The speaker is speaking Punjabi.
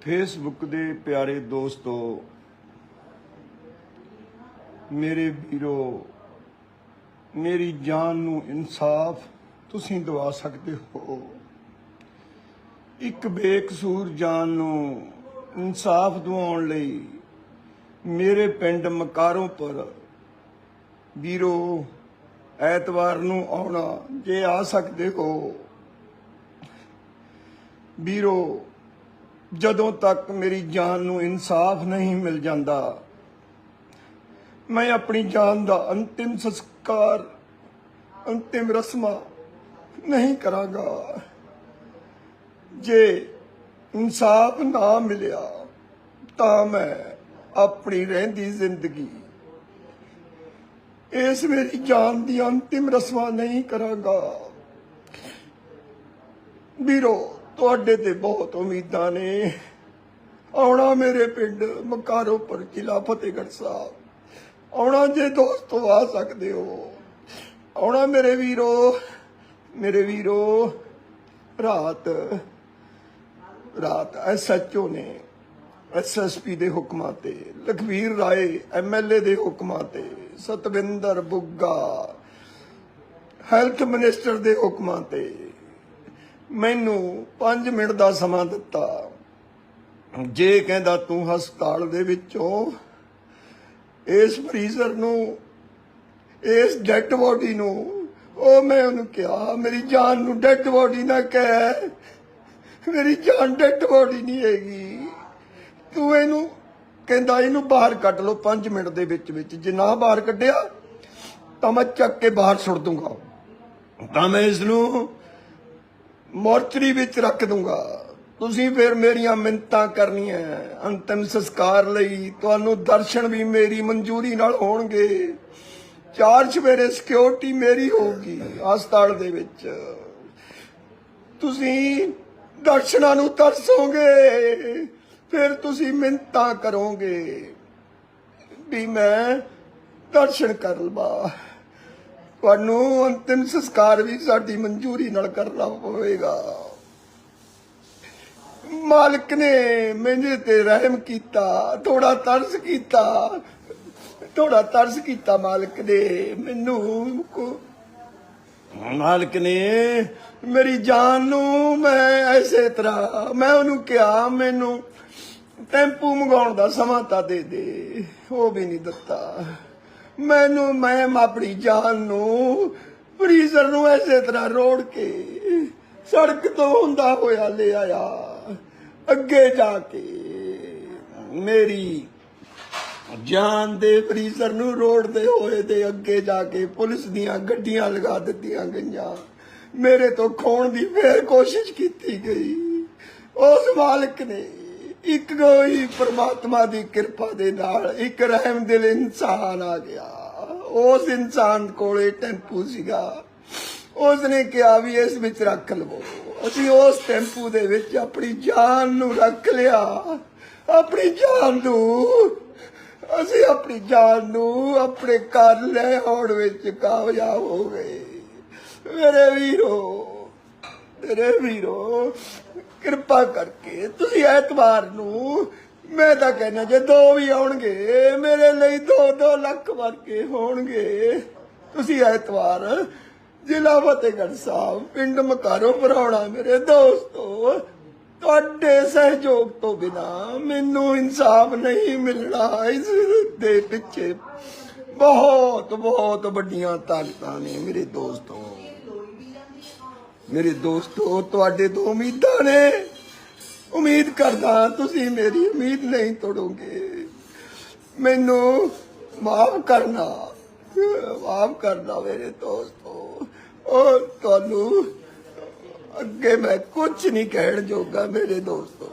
ਫੇਸਬੁੱਕ ਦੇ ਪਿਆਰੇ ਦੋਸਤੋ, ਮੇਰੇ ਵੀਰੋ, ਮੇਰੀ ਜਾਨ ਨੂੰ ਇਨਸਾਫ ਤੁਸੀਂ ਦਵਾ ਸਕਦੇ ਹੋ। ਇੱਕ ਬੇਕਸੂਰ ਜਾਨ ਨੂੰ ਇਨਸਾਫ ਦਿਵਾਉਣ ਲਈ ਮੇਰੇ ਪਿੰਡ ਮਕਾਰੋਂ ਪਰ ਵੀਰੋ, ਐਤਵਾਰ ਨੂੰ ਆਉਣਾ ਜੇ ਆ ਸਕਦੇ ਹੋ। ਵੀਰੋ ਜਦੋਂ ਤੱਕ ਮੇਰੀ ਜਾਨ ਨੂੰ ਇਨਸਾਫ ਨਹੀਂ ਮਿਲ ਜਾਂਦਾ, ਮੈਂ ਆਪਣੀ ਜਾਨ ਦਾ ਅੰਤਿਮ ਸੰਸਕਾਰ, ਅੰਤਿਮ ਰਸਮਾਂ ਨਹੀਂ ਕਰਾਂਗਾ। ਜੇ ਇਨਸਾਫ ਨਾ ਮਿਲਿਆ, ਤਾਂ ਮੈਂ ਆਪਣੀ ਰਹਿੰਦੀ ਜ਼ਿੰਦਗੀ ਇਸ ਮੇਰੀ ਜਾਨ ਦੀ ਅੰਤਿਮ ਰਸਮਾਂ ਨਹੀਂ ਕਰਾਂਗਾ। ਵੀਰੋ ਤੁਹਾਡੇ ਤੇ ਬਹੁਤ ਉਮੀਦਾਂ ਨੇ। ਆਉਣਾ ਮੇਰੇ ਪਿੰਡ ਮਕਾਰੋ ਪਰ ਜ਼ਿਲ੍ਹਾ ਫਤਿਹਗੜ੍ਹ ਸਾਹਿਬ। ਆਉਣਾ ਜੇ ਦੋਸਤੋ ਆ ਸਕਦੇ ਹੋ। ਆਉਣਾ ਮੇਰੇ ਵੀਰੋ ਮੇਰੇ ਵੀਰੋ, ਰਾਤ ਰਾਤ ਐਸਐਚਓ ਨੇ ਐਸਐਸਪੀ ਦੇ ਹੁਕਮਾਂ ਤੇ ਲਖਵੀਰ ਰਾਏ ਐਮਐਲਏ ਦੇ ਹੁਕਮਾਂ ਤੇ, ਸਤਵਿੰਦਰ ਬੁੱਗਾ, ਹੈਲਥ ਮਿਨਿਸਟਰ ਦੇ ਹੁਕਮਾਂ ਤੇ ਮੈਨੂੰ 5 ਮਿੰਟ ਦਾ ਸਮਾਂ ਦਿੱਤਾ। ਜੇ ਕਹਿੰਦਾ ਤੂੰ ਹਸਪਤਾਲ ਦੇ ਵਿੱਚੋਂ ਇਸ ਫਰੀਜ਼ਰ ਨੂੰ, ਇਸ ਡੈਡ ਬੋਡੀ ਨੂੰ, ਉਹ ਮੈਂ ਉਹਨੂੰ ਕਿਹਾ, ਮੇਰੀ ਜਾਨ ਨੂੰ ਡੈਡ ਬੋਡੀ ਨਾ ਕਹਿ। ਮੇਰੀ ਜਾਨ ਡੈਡ ਬੋਡੀ ਨਹੀਂ ਹੈਗੀ। ਤੂੰ ਇਹਨੂੰ ਕਹਿੰਦਾ ਇਹਨੂੰ ਬਾਹਰ ਕੱਢ ਲਓ 5 ਮਿੰਟ ਦੇ ਵਿੱਚ ਵਿੱਚ। ਜੇ ਨਾ ਬਾਹਰ ਕੱਢਿਆ ਤਾਂ ਮੈਂ ਚੱਕ ਕੇ ਬਾਹਰ ਸੁੱਟ ਦੂੰਗਾ। ਤਾਂ ਮੈਂ ਇਸ ਨੂੰ ਮੋਰਚਰੀ ਵਿੱਚ ਰੱਖ ਦੂੰਗਾ। ਤੁਸੀਂ ਫਿਰ ਮੇਰੀਆਂ ਮਿੰਤਾਂ ਕਰਨੀਆਂ ਅੰਤਿਮ ਸੰਸਕਾਰ ਲਈ ਤੁਹਾਨੂੰ ਦਰਸ਼ਨ ਵੀ ਮੇਰੀ ਮਨਜ਼ੂਰੀ ਨਾਲ ਹੋਣਗੇ। ਚਾਰ ਸਵੇਰੇ ਸਿਕਿਉਰਿਟੀ ਮੇਰੀ ਹੋਊਗੀ ਹਸਪਤਾਲ ਦੇ ਵਿੱਚ। ਤੁਸੀਂ ਦਰਸ਼ਨਾਂ ਨੂੰ ਤਰਸੋਗੇ, ਫਿਰ ਤੁਸੀਂ ਮਿੰਤਾਂ ਕਰੋਗੇ ਵੀ ਮੈਂ ਦਰਸ਼ਨ ਕਰ ਲਵਾਂ ਤੁਹਾਨੂੰ ਅੰਤਿਮ ਸੰਸਕਾਰ ਵੀ ਸਾਡੀ ਮਨਜ਼ੂਰੀ ਨਾਲ ਕਰਨਾ ਪਵੇਗਾ। ਮਾਲਕ ਨੇ ਮੇਰੇ ਤੇ ਰਹਿਮ ਕੀਤਾ ਥੋੜਾ ਤਰਸ ਕੀਤਾ ਥੋੜਾ ਤਰਸ ਕੀਤਾ ਮਾਲਕ ਨੇ ਮੈਨੂੰ। ਕੋ- ਮਾਲਕ ਨੇ? ਮੇਰੀ ਜਾਨ ਨੂੰ ਮੈਂ ਐਸੇ ਤਰ੍ਹਾਂ ਮੈਂ ਉਹਨੂੰ ਕਿਹਾ ਮੈਨੂੰ ਟੈਂਪੂ ਮੰਗਾਉਣ ਦਾ ਸਮਾਂ ਤਾਂ ਦੇ ਦੇ ਉਹ ਵੀ ਨਹੀਂ ਦਿੱਤਾ। ਮੈਨੂੰ ਮੈਂ ਆਪਣੀ ਜਾਨ ਨੂੰ ਫਰੀਜ਼ਰ ਨੂੰ ਐਸੇ ਤਰ੍ਹਾਂ ਰੋੜ ਕੇ ਸੜਕ ਤੋਂ ਹੁੰਦਾ ਹੋਇਆ ਲੈ ਆਇਆ। ਅੱਗੇ ਜਾ ਕੇ ਮੇਰੀ ਜਾਨ ਦੇ ਫਰੀਜ਼ਰ ਨੂੰ ਰੋੜਦੇ ਹੋਏ ਤੇ ਅੱਗੇ ਜਾ ਕੇ ਪੁਲਿਸ ਦੀਆਂ ਗੱਡੀਆਂ ਲਗਾ ਦਿੱਤੀਆਂ ਗਈਆਂ। ਮੇਰੇ ਤੋਂ ਖੋਣ ਦੀ ਫੇਰ ਕੋਸ਼ਿਸ਼ ਕੀਤੀ ਗਈ। ਉਸ ਮਾਲਕ ਨੇ ਇੱਕ ਕੋਈ ਪ੍ਰਮਾਤਮਾ ਦੀ ਕਿਰਪਾ ਦੇ ਨਾਲ ਇੱਕ ਰਹਿਮ ਦਿਲ ਇਨਸਾਨ ਆ ਗਿਆ। ਉਸ ਇਨਸਾਨ ਕੋਲੇ ਟੈਂਪੂ ਸੀਗਾ। ਉਸ ਨੇ ਕਿਹਾ ਵੀ ਇਸ ਵਿੱਚ ਰੱਖ ਲਵੋ। ਅਸੀਂ ਉਸ ਟੈਂਪੂ ਦੇ ਵਿੱਚ ਆਪਣੀ ਜਾਨ ਨੂੰ ਰੱਖ ਲਿਆ। ਆਪਣੀ ਜਾਨ ਨੂੰ। ਅਸੀਂ ਆਪਣੀ ਜਾਨ ਨੂੰ ਆਪਣੇ ਘਰ ਲੈ ਆਉਣ ਵਿੱਚ ਕਾਮਯਾਬ ਹੋ ਗਏ। ਮੇਰੇ ਵੀਰੋ, ਤੇਰੇ ਵੀਰੋ ਕਿਰਪਾ ਕਰਕੇ ਤੁਸੀਂ ਐਤਵਾਰ ਨੂੰ ਮੈਂ ਤਾਂ ਕਹਿੰਦਾ ਜੇ ਦੋ ਵੀ ਆਉਣਗੇ, ਮੇਰੇ ਲਈ ਦੋ ਦੋ ਲੱਖ ਵਰਗੇ ਹੋਣਗੇ। ਤੁਸੀਂ ਐਤਵਾਰ ਜ਼ਿਲ੍ਹਾ ਫਤਿਹਗੜ੍ਹ ਸਾਹਿਬ, ਪਿੰਡ ਮਕਾਰੋ ਪਰਾਉਣਾ ਮੇਰੇ ਦੋਸਤੋ, ਤੁਹਾਡੇ ਸਹਿਯੋਗ ਤੋਂ ਬਿਨਾ ਮੈਨੂੰ ਇਨਸਾਫ ਨਹੀਂ ਮਿਲਣਾ ਇਸ ਦੇ ਪਿੱਛੇ। ਬਹੁਤ ਬਹੁਤ ਵੱਡੀਆਂ ਤਾਕਤਾਂ ਨੇ ਮੇਰੇ ਦੋਸਤੋ। ਮੇਰੇ ਦੋਸਤੋ, ਤੁਹਾਡੇ ਤੋਂ ਉਮੀਦਾਂ ਨੇ। ਉਮੀਦ ਕਰਦਾ ਤੁਸੀਂ ਮੇਰੀ ਉਮੀਦ ਨਹੀਂ ਤੋੜੋਗੇ। ਮੈਨੂੰ ਮਾਫ ਕਰਨਾ ਮਾਫ ਕਰਨਾ ਮੇਰੇ ਦੋਸਤੋ। ਔਰ ਤੁਹਾਨੂੰ ਅੱਗੇ ਮੈਂ ਕੁਝ ਨਹੀਂ ਕਹਿਣ ਜੋਗਾ ਮੇਰੇ ਦੋਸਤੋ।